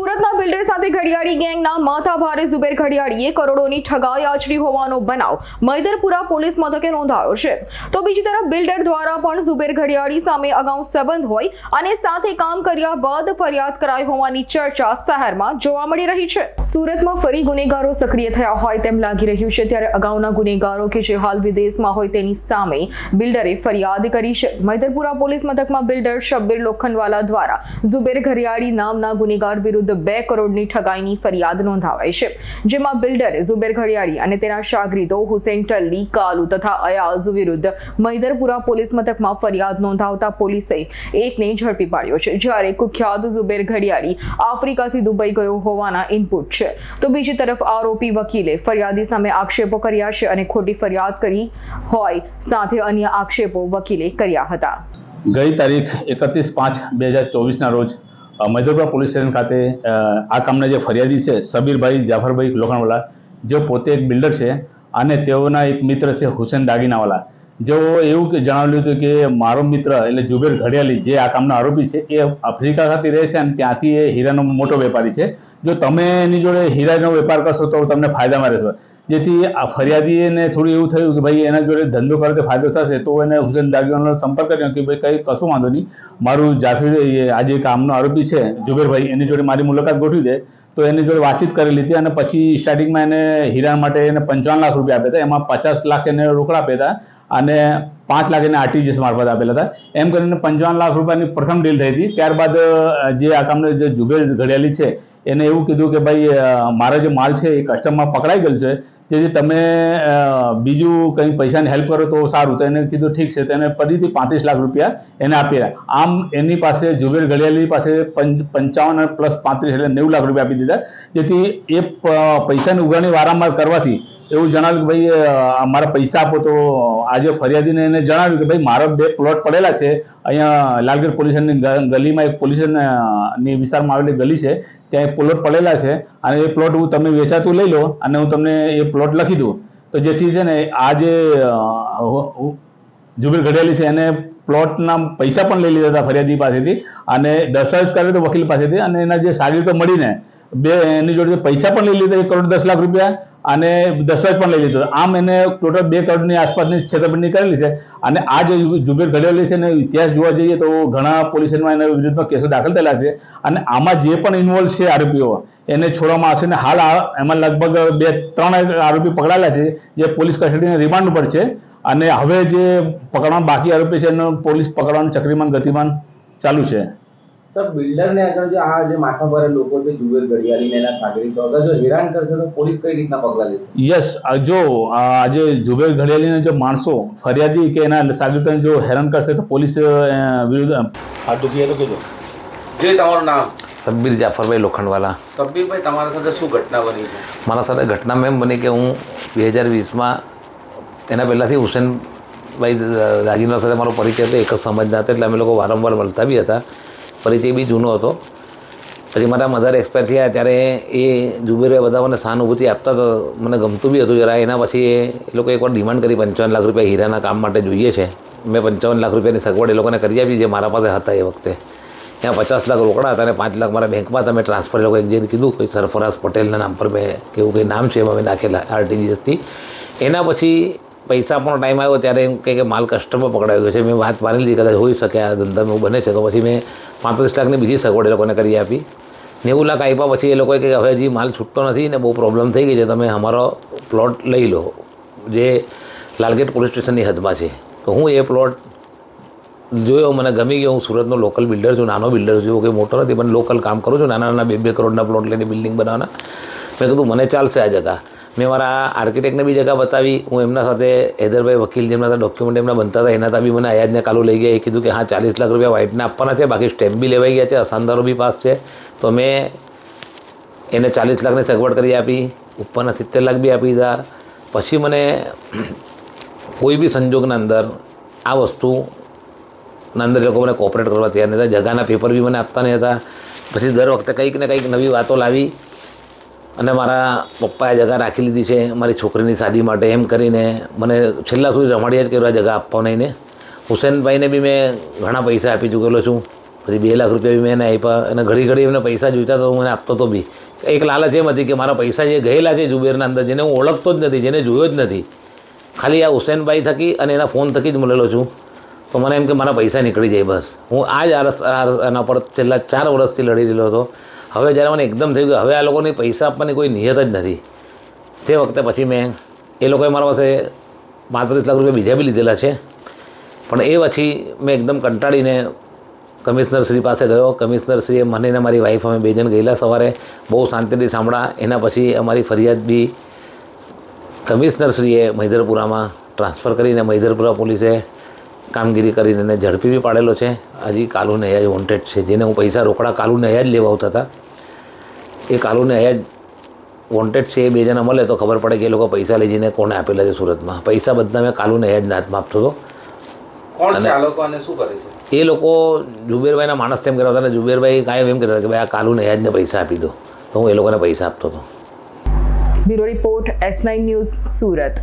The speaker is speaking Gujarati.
સુરતના બિલ્ડર સાથે ઘડિયાળી ગેંગના માથાભારે ઝુબેર ઘડિયાળીએ કરોડોની ઠગાઈ આચરી હોવાનો બનાવ. મૈદરપુરા પોલીસ મથકે નોંધાયો છે. તો બીજી તરફ બિલ્ડર દ્વારા પણ ઝુબેર ઘડિયાળી સામે અગાઉ સંબંધ હોય અને સાથે કામ કર્યા બાદ ફરિયાદ કરાઈ હોવાની ચર્ચા શહેરમાં જોવા મળી રહી છે. સુરતમાં ફરી ગુનેગારો સક્રિય થયા હોય તેમ લાગી રહ્યું છે ત્યારે અગાઉના ગુનેગારો કે જે હાલ વિદેશમાં હોય તેની સામે બિલ્ડરે ફરિયાદ કરી છે. મૈદરપુરા પોલીસ મથકમાં બિલ્ડર શબ્બીર લોખંડવાલા દ્વારા ઝુબેર ઘડિયાળી નામના ગુનેગાર વિરુદ્ધ બે કરોડની ઠગાઈની ફરિયાદ નોંધાવાઈ છે, જેમાં બિલ્ડર ઝુબેર ઘડિયાળી અને તેના શાગરીદો હુસેન ટલ્લી, કાલુ તથા અયાઝ વિરુદ્ધ મૈદરપુરા પોલીસ મથકમાં ફરિયાદ નોંધાવતા પોલીસે એકને ઝડપી પાડ્યો છે, જ્યારે કુખ્યાત ઝુબેર ઘડિયાળી આફ્રિકાથી દુબઈ ગયો હોવાના ઇનપુટ છે. તો બીજી તરફ આરોપી વકીલે ફરિયાદી સામે આક્ષેપો કર્યા છે અને ખોટી ફરિયાદ કરી હોય સાથે અન્ય આક્ષેપો વકીલે કર્યા હતા. ગઈ તારીખ એકત્રીસ પાંચ બે હજાર ચોવીસના રોજ મૈદરપુરા પોલીસ સ્ટેશન ખાતે આ કામના જે ફરિયાદી છે, સબીરભાઈ જાફરભાઈ લોખંડવાલા જેઓ પોતે એક બિલ્ડર છે અને તેઓના એક મિત્ર છે હુસેન દાગીનાવાલા. જેઓ એવું કે જણાવ્યું હતું કે મારો મિત્ર એટલે જુબેર ઘડિયાલી જે આ કામના આરોપી છે એ આફ્રિકા ખાતે રહે છે અને ત્યાંથી એ હીરાનો મોટો વેપારી છે. જો તમે એની જોડે હીરાનો વેપાર કરશો તો તમને ફાયદામાં રહેશો. જેથી આ ફરિયાદીને થોડું એવું થયું કે ભાઈ એના જોડે ધંધો કરે તો ફાયદો થશે, તો એને હુસેન દાગીવાનો સંપર્ક કર્યો કે ભાઈ કંઈ કશું વાંધો નહીં, મારું જાફીર એ આજે કામનો આરોપી છે જુબેરભાઈ એની જોડે મારી મુલાકાત ગોઠવી દે, તો એની જોડે વાતચીત કરેલી હતી અને પછી સ્ટાર્ટિંગમાં એને હીરા માટે એને પંચાવન લાખ રૂપિયા આપ્યા હતા, એમાં પચાસ લાખ એને રોકડા આપ્યા હતા અને પાંચ લાખ એને આરટીજીએસ મારફત આપેલા હતા. એમ કરીને પંચાવન લાખ રૂપિયાની પ્રથમ ડીલ થઈ હતી. ત્યારબાદ જે આ કામને જે જુબેર ઘડિયાળી છે, એને એવું કીધું કે ભાઈ મારો જે માલ છે એ કસ્ટમમાં પકડાઈ ગયેલ છે. તેથી તમે બીજું કંઈ પૈસાની હેલ્પ કરો તો સારું. તો એને કીધું ઠીક છે. તેને ફરીથી પાંત્રીસ લાખ રૂપિયા એને આપેલા. આમ એની પાસે, જુબેર ઘડિયાળી પાસે પંચાવન પ્લસ પાંત્રીસ એટલે નેવું લાખ રૂપિયા આપી દીધા. જેથી એ પૈસાની ઉઘરાણી વારંવાર કરવાથી એવું જણાવ્યું કે ભાઈ મારા પૈસા આપો તો આજે ફરિયાદીને એને જણાવ્યું કે ભાઈ મારો બે પ્લોટ પડેલા છે. અહીંયા લાલગઢ પોલીસની ગલીમાં એક પોલીસની વિસ્તારમાં આવેલી ગલી છે. ત્યાં એક પ્લોટ પડેલા છે. અને એ પ્લોટ હું તમે વેચાતું લઈ લો અને હું તમને એ પ્લોટ લખી દઉં. તો જેથી છે ને આ જે જુબીર ઘડિયાળી છે એને પ્લોટના પૈસા પણ લઈ લીધા હતા ફરિયાદી પાસેથી. અને દસ્તાવેજ કરે તો વકીલ પાસેથી અને એના જે સાગરીતો મળીને બે એની જોડે પૈસા પણ લઈ લીધા, એક કરોડ દસ લાખ રૂપિયા. અને દસ્તાવેજ પણ લઈ લીધો. આમ એને ટોટલ બે કરોડની આસપાસની છેતરપિંડી કરેલી છે. અને આ જે જુબેર ઘડેલી છે ને ઇતિહાસ જોવા જઈએ તો ઘણા પોલીસમાં એના વિરુદ્ધમાં કેસો દાખલ થયેલા છે. અને આમાં જે પણ ઇન્વોલ્વ છે આરોપીઓ, એને છોડવામાં આવશે ને હાલ એમાં લગભગ બે, ત્રણ આરોપી પકડાયેલા છે. જે પોલીસ કસ્ટડીના રિમાન્ડ ઉપર છે. અને હવે જે પકડવાના બાકી આરોપી છે એનો પોલીસ પકડવાનું ચક્રીમાન ગતિમાન ચાલુ છે. સર બિલ્ડરને આગળ જો આ જે માથા પર લોકો છે જુબેર ઘડિયાળી એના એના સાગરીતો અગર જો હેરાન કરશે તો પોલીસ કઈ રીતના પગલા લેશે? યસ જો આ આજે જુબેર ઘડિયાળીને જો માણસો ફરિયાદી કે એના સાગરીતોને જો હેરાન કરશે તો પોલીસ વિરુદ્ધ હાથ દુખીએ તો કીધું. જે તમારું નામ? સબ્બીર જાફરભાઈ લોખંડવાલા. સબ્બીરભાઈ તમારા સાથે શું ઘટના બની છે? મારા સાથે ઘટના એમ બની કે હું બે હજાર વીસમાં એના પહેલાંથી હુસેનભાઈ દાગીના સાથે મારો પરિચય હતો એક જ સમાજના હતા એટલે અમે લોકો વારંવાર મળતા બી હતા. પરિચય બી જૂનો હતો. પછી મારા મધર એક્સપાયર થયા ત્યારે એ જુબેરે બધા મને સહાનુભૂતિ આપતા તો મને ગમતું બી હતું. જરા એના પછી એ લોકો એકવાર ડિમાન્ડ કરી, પંચાવન લાખ રૂપિયા હીરાના કામ માટે જોઈએ છે. મેં પંચાવન લાખ રૂપિયાની સગવડ એ લોકોને કરી આપી જે મારા પાસે હતા એ વખતે. ત્યાં પચાસ લાખ રોકડા હતા અને પાંચ લાખ મારા બેંકમાં તમે ટ્રાન્સફર લોકો એક જે કીધું કોઈ સરફરાઝ પટેલના નામ પર મેં કે એવું કંઈ નામ છે એમાં મેં નાખેલા આરટીજીએસથી એના પછી પૈસા પણ ટાઈમ આવ્યો ત્યારે એમ કે માલ કસ્ટમર પકડાયો ગયો છે. મેં વાત મારી લીધી, કદાચ હોઈ શકે આ ધંધામાં બને છે. તો પછી મેં પાંત્રીસ લાખની બીજી સગવડ એ લોકોને કરી આપી. નેવું લાખ આપ્યા પછી એ લોકોએ કે હવે હજી માલ છૂટતો નથી ને બહુ પ્રોબ્લેમ થઈ ગઈ છે. તમે અમારો પ્લોટ લઈ લો, જે લાલગેટ પોલીસ સ્ટેશનની હદમાં છે. તો હું એ પ્લોટ જોયો, મને ગમી ગયો. હું સુરતનો લોકલ બિલ્ડર છું, નાનો બિલ્ડર છું. કંઈ મોટો નથી, પણ લોકલ કામ કરું છું. નાના નાના બે બે કરોડના પ્લોટ લઈને બિલ્ડિંગ બનાવવાના. મેં કીધું, મને ચાલશે આ જગા. મેં મારા આર્કિટેક્ટને બી જગા બતાવી. હું એમના સાથે હૈદરભાઈ વકીલ જેમના ડોક્યુમેન્ટ એમના બનતા હતા, એના બી મને આયાજને કાલુ લઈ ગયા. એ કીધું કે હા, ચાલીસ લાખ રૂપિયા વ્હાઇટના આપવાના છે, બાકી સ્ટેમ્પ બી લેવાઈ ગયા છે, અસાનદારો બી પાસ છે. તો મેં એને ચાલીસ લાખની સગવડ કરી આપી, ઉપરના સિત્તેર લાખ બી આપી દીધા. પછી મને કોઈ બી સંજોગના અંદર આ વસ્તુના અંદર લોકો મને કોઓપરેટ કરવા તૈયાર નહીં હતા જગાના પેપર બી મને આપતા નહીં હતા પછી દર વખતે કંઈક ને કંઈક નવી વાતો લાવી. અને મારા પપ્પાએ જગા રાખી લીધી છે મારી છોકરીની શાદી માટે એમ કરીને મને છેલ્લા સુધી રમાડ્યા જ કર્યો આ જગા આપવા નહીં ને હુસેનભાઈને બી મેં ઘણા પૈસા આપી ચૂકેલો છું. પછી બે લાખ રૂપિયા બી મેં એને આપ્યા અને ઘડી ઘડી એમને પૈસા જોઈતા તો હું મને આપતો તો બી. એક લાલચ એમ હતી કે મારા પૈસા જે ગયેલા છે જુબેરના અંદર જેને હું ઓળખતો જ નથી, જેને જોયો જ નથી, ખાલી આ હુસેનભાઈ થકી અને એના ફોન થકી જ મળેલો છું. તો મને એમ કે મારા પૈસા નીકળી જાય બસ. હું આ જ આરસ આર- આના પર છેલ્લા ચાર વર્ષથી લડી રહેલો હતો. હવે જ્યારે મને એકદમ થયું કે હવે આ લોકોને પૈસા આપવાની કોઈ નિયત જ નથી. તે વખતે પછી મેં એ લોકોએ મારા પાસે પાંત્રીસ લાખ રૂપિયા બીજા બી લીધેલા છે. પણ એ પછી મેં એકદમ કંટાળીને કમિશનર શ્રી પાસે ગયો. કમિશનર શ્રીએ મને અને મારી વાઈફ અમે બે જણ ગયેલા સવારે. બહુ શાંતિથી સાંભળા એના પછી અમારી ફરિયાદ બી કમિશનરશ્રીએ મહિધરપુરામાં ટ્રાન્સફર કરીને મહિધરપુરા પોલીસે કામગીરી કરીને એને ઝડપી બી પાડેલો છે. હજી કાલુને જ વોન્ટેડ છે. જેને હું પૈસા રોકડા કાલુને જ લેવા આવતા હતા. એ કાલુને જ વોન્ટેડ છે એ બે જણા મળે તો ખબર પડે કે એ લોકો પૈસા લઈ જઈને કોને આપેલા છે સુરતમાં. પૈસા બધા મેં કાલુને જ હાથમાં આપતો હતો. એ લોકો જુબેરભાઈના માણસ તેમ કહેતા હતા અને જુબેરભાઈ કાંઈ એમ કહેતા હતા કે ભાઈ આ કાલુને અયાજને પૈસા આપી દો. તો હું એ લોકોને પૈસા આપતો હતો. Bureau report S nine news Surat.